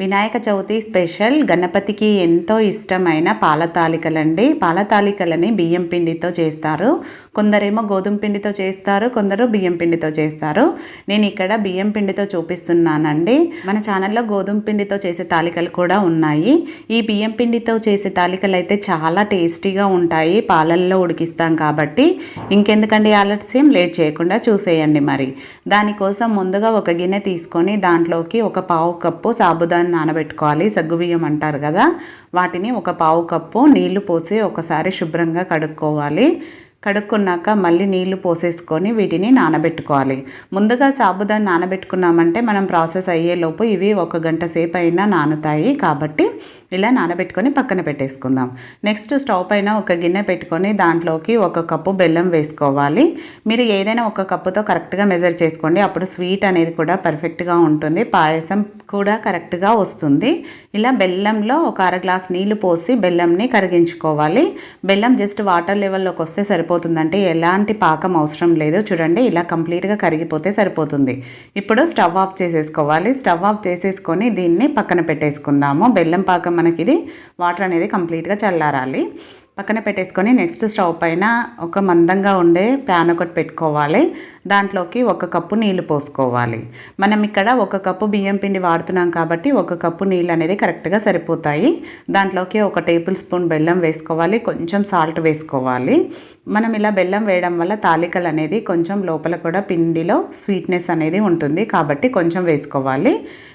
Vinayaka Chavithi special. గణపతికి ఎంతో ఇష్టమైన పాల పాలతాలికలని పాల బియ్యం పిండితో చేస్తారు. కొందరేమో గోధుమ పిండితో చేస్తారు కొందరు బియ్యం పిండితో చేస్తారు. నేను ఇక్కడ బియ్యం పిండితో చూపిస్తున్నానండి. మన ఛానల్లో గోధుమ పిండితో చేసే తాలికలు కూడా ఉన్నాయి. ఈ బియ్యం పిండితో చేసే తాలికలు అయితే చాలా టేస్టీగా ఉంటాయి. పాలల్లో ఉడికిస్తాం కాబట్టి ఇంకెందుకండి ఆలస్యం? లేట్ చేయకుండా చూసేయండి మరి. దానికోసం ముందుగా ఒక గిన్నె తీసుకొని దాంట్లోకి ఒక పావు కప్పు నానబెట్టుకోవాలి. సగ్గుబియ్యం అంటారు కదా వాటిని ఒక పావు కప్పు నీళ్ళు పోసి ఒకసారి శుభ్రంగా కడుక్కోవాలి. కడుక్కున్నాక మళ్ళీ నీళ్ళు పోసేసుకొని వీటిని నానబెట్టుకోవాలి. ముందుగా సాబుదాన్ని నానబెట్టుకున్నామంటే మనం ప్రాసెస్ అయ్యేలోపు ఇవి ఒక గంట సేపు అయినా నానుతాయి కాబట్టి ఇలా నానబెట్టుకొని పక్కన పెట్టేసుకుందాం. నెక్స్ట్ స్టవ్ పైన ఒక గిన్నె పెట్టుకొని దాంట్లోకి ఒక కప్పు బెల్లం వేసుకోవాలి. మీరు ఏదైనా ఒక కప్పుతో కరెక్ట్గా మెజర్ చేసుకోండి. అప్పుడు స్వీట్ అనేది కూడా పర్ఫెక్ట్గా ఉంటుంది. పాయసం కూడా కరెక్ట్గా వస్తుంది. ఇలా బెల్లంలో ఒక అర గ్లాస్ నీళ్ళు పోసి బెల్లంని కరిగించుకోవాలి. బెల్లం జస్ట్ వాటర్ లెవెల్లోకి వస్తే సరిపోతుందంటే ఎలాంటి పాకం అవసరం లేదు. చూడండి ఇలా కంప్లీట్గా కరిగిపోతే సరిపోతుంది. ఇప్పుడు స్టవ్ ఆఫ్ చేసేసుకోవాలి. స్టవ్ ఆఫ్ చేసేసుకొని దీన్ని పక్కన పెట్టేసుకుందాము. బెల్లం పాకం మనకి ఇది వాటర్ అనేది కంప్లీట్గా చల్లారాలి. పక్కన పెట్టేసుకొని నెక్స్ట్ స్టవ్ పైన ఒక మందంగా ఉండే ప్యాన్ ఒకటి పెట్టుకోవాలి. దాంట్లోకి ఒక కప్పు నీళ్ళు పోసుకోవాలి. మనం ఇక్కడ ఒక కప్పు బియ్యం పిండి వాడుతున్నాం కాబట్టి ఒక కప్పు నీళ్ళు అనేది కరెక్ట్గా సరిపోతాయి. దాంట్లోకి ఒక టేబుల్ స్పూన్ బెల్లం వేసుకోవాలి. కొంచెం సాల్ట్ వేసుకోవాలి. మనం ఇలా బెల్లం వేయడం వల్ల తాలికలు అనేది కొంచెం లోపల కూడా పిండిలో స్వీట్నెస్ అనేది ఉంటుంది కాబట్టి కొంచెం వేసుకోవాలి.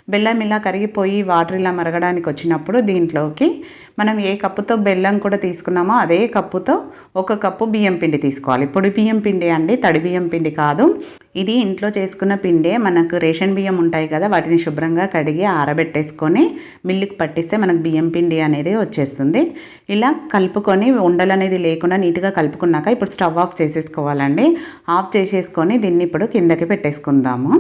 బెల్లం ఇలా కరిగిపోయి వాటర్ ఇలా మరగడానికి వచ్చినప్పుడు దీంట్లోకి మనం ఏ కప్పుతో బెల్లం కూడా తీసుకున్నామో అదే కప్పుతో ఒక కప్పు బియ్యం పిండి తీసుకోవాలి. పొడి బియ్యం పిండి అండి తడి బియ్యం పిండి కాదు. ఇది ఇంట్లో చేసుకున్న పిండే. మనకు రేషన్ బియ్యం ఉంటాయి కదా వాటిని శుభ్రంగా కడిగి ఆరబెట్టేసుకొని మిల్లుకి పట్టిస్తే మనకు బియ్యం పిండి అనేది వచ్చేస్తుంది. ఇలా కలుపుకొని ఉండలు అనేది లేకుండా నీట్గా కలుపుకున్నాక ఇప్పుడు స్టవ్ ఆఫ్ చేసేసుకోవాలండి. ఆఫ్ చేసేసుకొని దీన్ని ఇప్పుడు కిందకి పెట్టేసుకుందాము.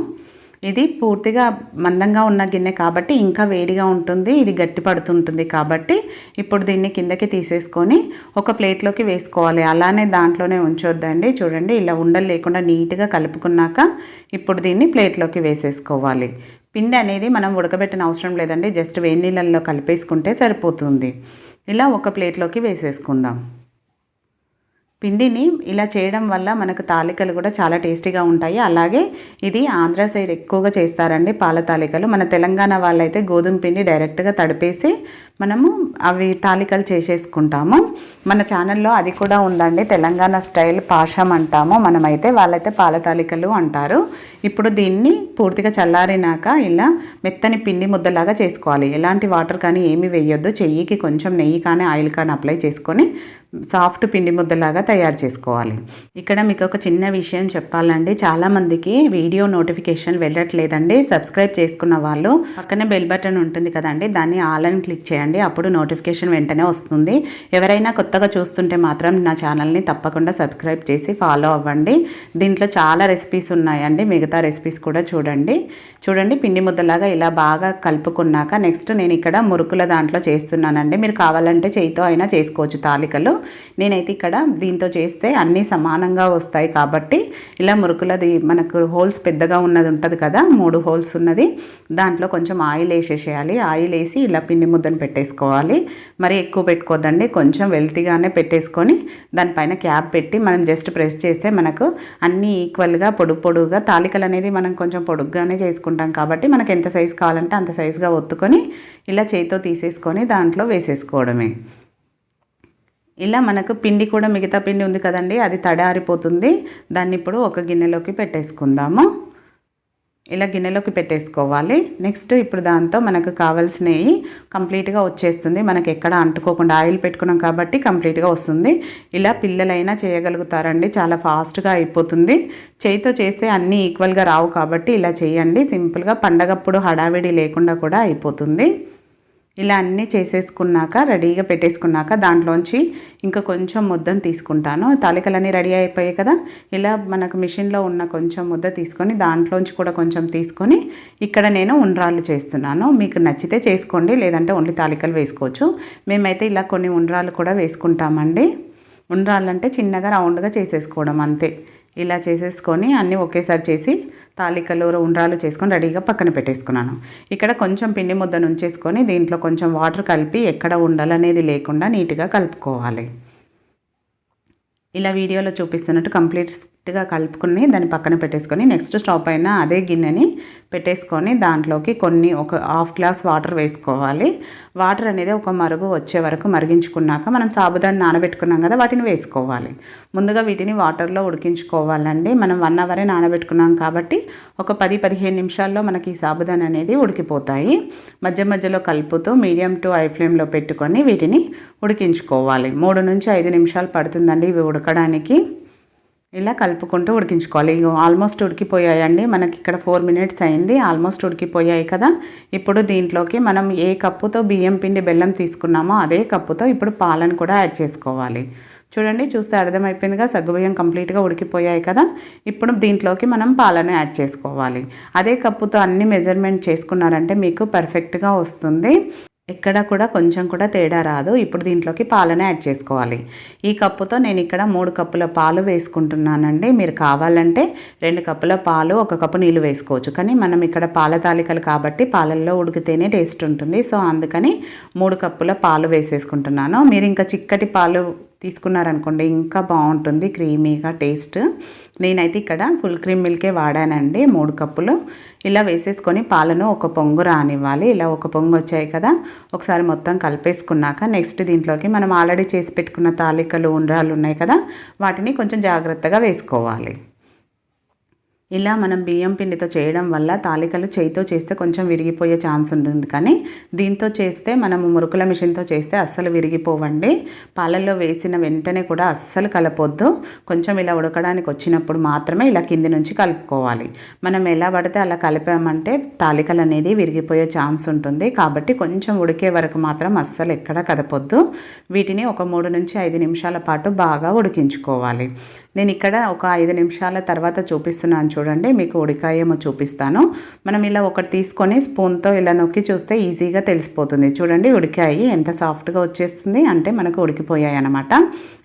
ఇది పూర్తిగా మందంగా ఉన్న గిన్నె కాబట్టి ఇంకా వేడిగా ఉంటుంది ఇది గట్టి పడుతుంటుంది కాబట్టి ఇప్పుడు దీన్ని కిందకి తీసేసుకొని ఒక ప్లేట్లోకి వేసుకోవాలి. అలానే దాంట్లోనే ఉంచొద్దండి. చూడండి ఇలా ఉండలు లేకుండా నీట్గా కలుపుకున్నాక ఇప్పుడు దీన్ని ప్లేట్లోకి వేసేసుకోవాలి. పిండి అనేది మనం ఉడకబెట్టిన అవసరం లేదండి. జస్ట్ వేడి నీళ్ళల్లో కలిపేసుకుంటే సరిపోతుంది. ఇలా ఒక ప్లేట్లోకి వేసేసుకుందాం. పిండిని ఇలా చేయడం వల్ల మనకు తాలికలు కూడా చాలా టేస్టీగా ఉంటాయి. అలాగే ఇది ఆంధ్ర సైడ్ ఎక్కువగా చేస్తారండి పాల తాలికలు. మన తెలంగాణ వాళ్ళైతే గోధుమ పిండి డైరెక్ట్గా తడిపేసి మనము అవి తాలికలు చేసేసుకుంటాము. మన ఛానల్లో అది కూడా ఉందండి. తెలంగాణ స్టైల్ పాషం అంటాము. మనమైతే వాళ్ళైతే పాల తాలికలు అంటారు. ఇప్పుడు దీన్ని పూర్తిగా చల్లారినాక ఇలా మెత్తని పిండి ముద్దలాగా చేసుకోవాలి. ఎలాంటి వాటర్ కానీ ఏమీ వేయొద్దు. చెయ్యికి కొంచెం నెయ్యి కానీ ఆయిల్ కానీ అప్లై చేసుకొని సాఫ్ట్ పిండి ముద్దలాగా తయారు చేసుకోవాలి. ఇక్కడ మీకు ఒక చిన్న విషయం చెప్పాలండి. చాలామందికి వీడియో నోటిఫికేషన్ వెళ్ళట్లేదండి. సబ్స్క్రైబ్ చేసుకున్న వాళ్ళు పక్కనే బెల్ బటన్ ఉంటుంది కదండి. దాన్ని ఆల్ అని క్లిక్ చేయండి. అప్పుడు నోటిఫికేషన్ వెంటనే వస్తుంది. ఎవరైనా కొత్తగా చూస్తుంటే మాత్రం నా ఛానల్ని తప్పకుండా సబ్స్క్రైబ్ చేసి ఫాలో అవ్వండి. దీంట్లో చాలా రెసిపీస్ ఉన్నాయండి. మిగతా రెసిపీస్ కూడా చూడండి. చూడండి పిండి ముద్దలాగా ఇలా బాగా కలుపుకున్నాక నెక్స్ట్ నేను ఇక్కడ మురుకుల దాంట్లో చేస్తున్నానండి. మీరు కావాలంటే చేయితో అయినా చేసుకోవచ్చు తాలికలు. నేనైతే ఇక్కడ దీంతో చేస్తే అన్నీ సమానంగా వస్తాయి కాబట్టి ఇలా మురుకులది మనకు హోల్స్ పెద్దగా ఉన్నది ఉంటుంది కదా మూడు హోల్స్ ఉన్నది. దాంట్లో కొంచెం ఆయిల్ వేసేసేయాలి. ఆయిల్ వేసి ఇలా పిండి ముద్దను పెట్టేసుకోవాలి. మరి ఎక్కువ పెట్టుకోవద్దండి కొంచెం వెల్తీగానే పెట్టేసుకొని దానిపైన క్యాప్ పెట్టి మనం జస్ట్ ప్రెస్ చేస్తే మనకు అన్నీ ఈక్వల్గా పొడుగు పొడుగుగా తాలికలు అనేది మనం కొంచెం పొడుగ్గానే చేసుకుంటాం కాబట్టి మనకు ఎంత సైజు కావాలంటే అంత సైజుగా ఒత్తుకొని ఇలా చేతితో తీసేసుకొని దాంట్లో వేసేసుకోవడమే. ఇలా మనకు పిండి కూడా మిగతా పిండి ఉంది కదండి. అది తడారిపోతుంది. దాన్ని ఇప్పుడు ఒక గిన్నెలోకి పెట్టేసుకుందాము. ఇలా గిన్నెలోకి పెట్టేసుకోవాలి. నెక్స్ట్ ఇప్పుడు దాంతో మనకు కావాల్సినవి కంప్లీట్గా వచ్చేస్తుంది. మనకి ఎక్కడ అంటుకోకుండా ఆయిల్ పెట్టుకున్నాం కాబట్టి కంప్లీట్గా వస్తుంది. ఇలా పిల్లలైనా చేయగలుగుతారండి. చాలా ఫాస్ట్గా అయిపోతుంది. చేయితో చేస్తే అన్నీ ఈక్వల్గా రావు కాబట్టి ఇలా చేయండి. సింపుల్గా పండగప్పుడు హడావిడి లేకుండా కూడా అయిపోతుంది. ఇలా అన్నీ చేసేసుకున్నాక రెడీగా పెట్టేసుకున్నాక దాంట్లోంచి ఇంకా కొంచెం ముద్దను తీసుకుంటాను. తాలికలన్నీ రెడీ అయిపోయాయి కదా? ఇలా మనకు మిషన్లో ఉన్న కొంచెం ముద్ద తీసుకొని దాంట్లోంచి కూడా కొంచెం తీసుకొని ఇక్కడ నేను ఉండ్రాళ్ళు చేస్తున్నాను. మీకు నచ్చితే చేసుకోండి లేదంటే ఓన్లీ తాలికలు వేసుకోవచ్చు. మేమైతే ఇలా కొన్ని ఉండ్రాళ్ళు కూడా వేసుకుంటామండి. ఉండ్రాళ్ళు అంటే చిన్నగా రౌండ్గా చేసేసుకోవడం అంతే. ఇలా చేసేసుకొని అన్నీ ఒకేసారి చేసి తాలికలు ఉండ్రాలు చేసుకొని రెడీగా పక్కన పెట్టేసుకున్నాను. ఇక్కడ కొంచెం పిండి ముద్దను ఉంచేసుకొని దీంట్లో కొంచెం వాటర్ కలిపి ఎక్కడ ఉండాలనేది లేకుండా నీట్గా కలుపుకోవాలి. ఇలా వీడియోలో చూపిస్తున్నట్టు కంప్లీట్గా కలుపుకొని దాన్ని పక్కన పెట్టేసుకొని నెక్స్ట్ స్టవ్ పైన అదే గిన్నెని పెట్టేసుకొని దాంట్లోకి కొన్ని ఒక హాఫ్ గ్లాస్ వాటర్ వేసుకోవాలి. వాటర్ అనేది ఒక మరుగు వచ్చే వరకు మరిగించుకున్నాక మనం సాబుదాన్ని నానబెట్టుకున్నాం కదా వాటిని వేసుకోవాలి. ముందుగా వీటిని వాటర్లో ఉడికించుకోవాలండి. మనం వన్ అవరే నానబెట్టుకున్నాం కాబట్టి ఒక పది పదిహేను నిమిషాల్లో మనకి ఈ సాబుదాన్ అనేది ఉడికిపోతాయి. మధ్య మధ్యలో కలుపుతూ మీడియం టు హై ఫ్లేమ్లో పెట్టుకొని వీటిని ఉడికించుకోవాలి. మూడు నుంచి ఐదు నిమిషాలు పడుతుందండి ఇవి ఉడకడానికి. ఇలా కలుపుకుంటూ ఉడికించుకోవాలి. ఇగో ఆల్మోస్ట్ ఉడికిపోయాయండి. మనకి ఇక్కడ ఫోర్ మినిట్స్ అయింది. ఆల్మోస్ట్ ఉడికిపోయాయి కదా. ఇప్పుడు దీంట్లోకి మనం ఏ కప్పుతో బియ్యం పిండి బెల్లం తీసుకున్నామో అదే కప్పుతో ఇప్పుడు పాలను కూడా యాడ్ చేసుకోవాలి. చూడండి చూస్తే అర్థమైపోయిందిగా. సగ్గుబియ్యం కంప్లీట్గా ఉడికిపోయాయి కదా. ఇప్పుడు దీంట్లోకి మనం పాలను యాడ్ చేసుకోవాలి. అదే కప్పుతో అన్ని మెజర్మెంట్ చేసుకున్నారంటే మీకు పర్ఫెక్ట్గా వస్తుంది. ఎక్కడ కూడా కొంచెం కూడా తేడా రాదు. ఇప్పుడు దీంట్లోకి పాలను యాడ్ చేసుకోవాలి. ఈ కప్పుతో నేను ఇక్కడ మూడు కప్పుల పాలు వేసుకుంటున్నానండి. మీరు కావాలంటే రెండు కప్పుల పాలు ఒక కప్పు నీళ్ళు వేసుకోవచ్చు. కానీ మనం ఇక్కడ పాల తాలికలు కాబట్టి పాలల్లో ఉడికితేనే టేస్ట్ ఉంటుంది. సో అందుకని మూడు కప్పుల పాలు వేసేసుకుంటున్నాను. మీరు ఇంకా చిక్కటి పాలు తీసుకున్నారనుకోండి ఇంకా బాగుంటుంది క్రీమీగా టేస్ట్. నేనైతే ఇక్కడ ఫుల్ క్రీమ్ మిల్కే వాడానండి మూడు కప్పులు. ఇలా వేసేసుకొని పాలను ఒక పొంగు రానివ్వాలి. ఇలా ఒక పొంగు వచ్చాయి కదా ఒకసారి మొత్తం కలిపేసుకున్నాక నెక్స్ట్ దీంట్లోకి మనం ఆల్రెడీ చేసి పెట్టుకున్న తాలికలు ఉండ్రాలు ఉన్నాయి కదా వాటిని కొంచెం జాగ్రత్తగా వేసుకోవాలి. ఇలా మనం బియ్యం పిండితో చేయడం వల్ల తాలికలు చేయితో చేస్తే కొంచెం విరిగిపోయే ఛాన్స్ ఉంటుంది. కానీ దీంతో చేస్తే మనము మురుకుల మిషన్తో చేస్తే అస్సలు విరిగిపోవండి. పాలల్లో వేసిన వెంటనే కూడా అస్సలు కలపొద్దు. కొంచెం ఇలా ఉడకడానికి వచ్చినప్పుడు మాత్రమే ఇలా కింది నుంచి కలుపుకోవాలి. మనం ఎలా పడితే అలా కలిపామంటే తాలికలు అనేది విరిగిపోయే ఛాన్స్ ఉంటుంది. కాబట్టి కొంచెం ఉడికే వరకు మాత్రం అస్సలు ఎక్కడ కదపొద్దు. వీటిని ఒక మూడు నుంచి ఐదు నిమిషాల పాటు బాగా ఉడికించుకోవాలి. నేను ఇక్కడ ఒక ఐదు నిమిషాల తర్వాత చూపిస్తున్నాను చూడండి మీకు ఉడికాయేమో చూపిస్తాను. మనం ఇలా ఒకటి తీసుకొని స్పూన్తో ఇలా నొక్కి చూస్తే ఈజీగా తెలిసిపోతుంది. చూడండి ఉడికాయి ఎంత సాఫ్ట్గా వచ్చేస్తుంది అంటే మనకు ఉడికిపోయాయి అనమాట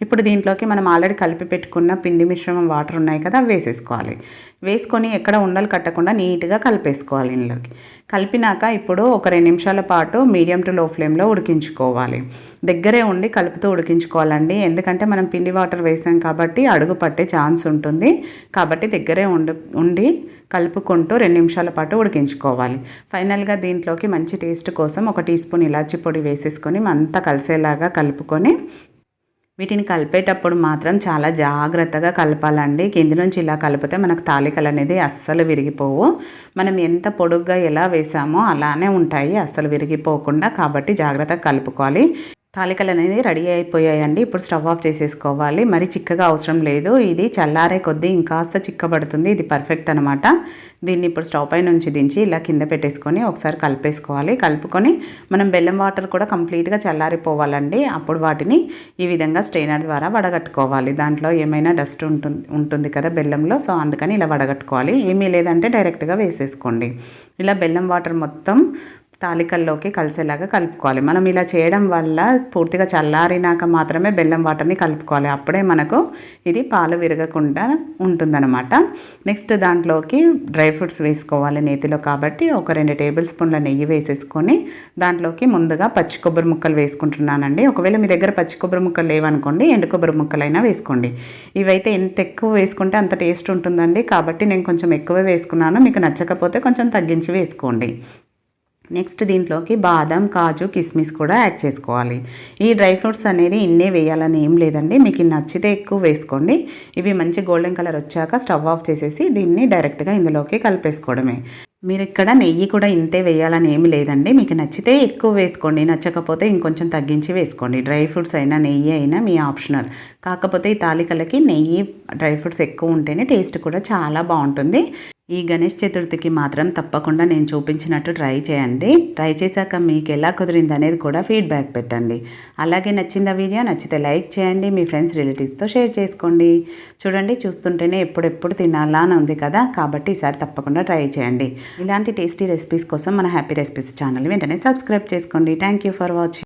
ఇప్పుడు దీంట్లోకి మనం ఆల్రెడీ కలిపి పెట్టుకున్న పిండి మిశ్రమం వాటర్ ఉన్నాయి కదా వేసేసుకోవాలి. వేసుకొని ఎక్కడ ఉండలు కట్టకుండా నీట్గా కలిపేసుకోవాలి ఇందులోకి. కలిపినాక ఇప్పుడు ఒక రెండు నిమిషాల పాటు మీడియం టు లో ఫ్లేమ్లో ఉడికించుకోవాలి. దగ్గరే ఉండి కలుపుతూ ఉడికించుకోవాలండి. ఎందుకంటే మనం పిండి వాటర్ వేసాం కాబట్టి అడుగు పట్టే ఛాన్స్ ఉంటుంది. కాబట్టి దగ్గరే ఉండి ఉండి కలుపుకుంటూ రెండు నిమిషాల పాటు ఉడికించుకోవాలి. ఫైనల్గా దీంట్లోకి మంచి టేస్ట్ కోసం ఒక టీ స్పూన్ ఇలాచి పొడి వేసేసుకొని అంతా కలిసేలాగా కలుపుకొని వీటిని కలిపేటప్పుడు మాత్రం చాలా జాగ్రత్తగా కలపాలండి. కింది నుంచి ఇలా కలిపితే మనకు తాలికలు అనేది అస్సలు విరిగిపోవు. మనం ఎంత పొడుగ్గా ఎలా వేసామో అలానే ఉంటాయి. అస్సలు విరిగిపోకుండా కాబట్టి జాగ్రత్తగా కలుపుకోవాలి. తాలికలు అనేది రెడీ అయిపోయాయండి. ఇప్పుడు స్టవ్ ఆఫ్ చేసేసుకోవాలి. మరి చిక్కగా అవసరం లేదు. ఇది చల్లారే కొద్దీ ఇంకాస్త చిక్కబడుతుంది. ఇది పర్ఫెక్ట్ అనమాట దీన్ని ఇప్పుడు స్టవ్ పై నుంచి దించి ఇలా కింద పెట్టేసుకొని ఒకసారి కలిపేసుకోవాలి. కలుపుకొని మనం బెల్లం వాటర్ కూడా కంప్లీట్గా చల్లారిపోవాలండి. అప్పుడు వాటిని ఈ విధంగా స్ట్రైనర్ ద్వారా వడగట్టుకోవాలి. దాంట్లో ఏమైనా డస్ట్ ఉంటుంది ఉంటుంది కదా బెల్లంలో. సో అందుకని ఇలా వడగట్టుకోవాలి. ఏమీ లేదంటే డైరెక్ట్గా వేసేసుకోండి. ఇలా బెల్లం వాటర్ మొత్తం తాలికల్లోకి కలిసేలాగా కలుపుకోవాలి. మనం ఇలా చేయడం వల్ల పూర్తిగా చల్లారినాక మాత్రమే బెల్లం వాటర్ని కలుపుకోవాలి. అప్పుడే మనకు ఇది పాలు విరగకుండా ఉంటుందన్నమాట. నెక్స్ట్ దాంట్లోకి డ్రై ఫ్రూట్స్ వేసుకోవాలి నేతిలో కాబట్టి ఒక రెండు టేబుల్ స్పూన్ల నెయ్యి వేసేసుకొని దాంట్లోకి ముందుగా పచ్చి కొబ్బరి ముక్కలు వేసుకుంటున్నానండి. ఒకవేళ మీ దగ్గర పచ్చి కొబ్బరి ముక్కలు లేవనుకోండి ఎండు కొబ్బరి ముక్కలైనా వేసుకోండి. ఇవైతే ఎంత ఎక్కువ వేసుకుంటే అంత టేస్ట్ ఉంటుందండి. కాబట్టి నేను కొంచెం ఎక్కువ వేసుకున్నాను. మీకు నచ్చకపోతే కొంచెం తగ్గించి వేసుకోండి. నెక్స్ట్ దీంట్లోకి బాదం కాజు కిస్మిస్ కూడా యాడ్ చేసుకోవాలి. ఈ డ్రై ఫ్రూట్స్ అనేది ఇన్నే వేయాలని ఏం లేదండి. మీకు నచ్చితే ఎక్కువ వేసుకోండి. ఇవి మంచి గోల్డెన్ కలర్ వచ్చాక స్టవ్ ఆఫ్ చేసేసి దీన్ని డైరెక్ట్గా ఇందులోకి కలిపేసుకోవడమే. మీరు ఇక్కడ నెయ్యి కూడా ఇంతే వేయాలని ఏమి లేదండి. మీకు నచ్చితే ఎక్కువ వేసుకోండి. నచ్చకపోతే ఇంకొంచెం తగ్గించి వేసుకోండి. డ్రై ఫ్రూట్స్ అయినా నెయ్యి అయినా మీ ఆప్షనల్. కాకపోతే ఈ తాలికలకి నెయ్యి డ్రై ఫ్రూట్స్ ఎక్కువ ఉంటేనే టేస్ట్ కూడా చాలా బాగుంటుంది. ఈ గణేష్ చతుర్థికి మాత్రం తప్పకుండా నేను చూపించినట్టు ట్రై చేయండి. ట్రై చేశాక మీకు ఎలా కుదిరింది అనేది కూడా ఫీడ్బ్యాక్ పెట్టండి. అలాగే నచ్చిందా వీడియో నచ్చితే లైక్ చేయండి మీ ఫ్రెండ్స్ రిలేటివ్స్తో షేర్ చేసుకోండి. చూడండి చూస్తుంటేనే ఎప్పుడెప్పుడు తినాలా అని ఉంది కదా కాబట్టి ఈసారి తప్పకుండా ట్రై చేయండి. ఇలాంటి టేస్టీ రెసిపీస్ కోసం మన హ్యాపీ రెసిపీస్ ఛానల్ వెంటనే సబ్స్క్రైబ్ చేసుకోండి. Thank you for watching.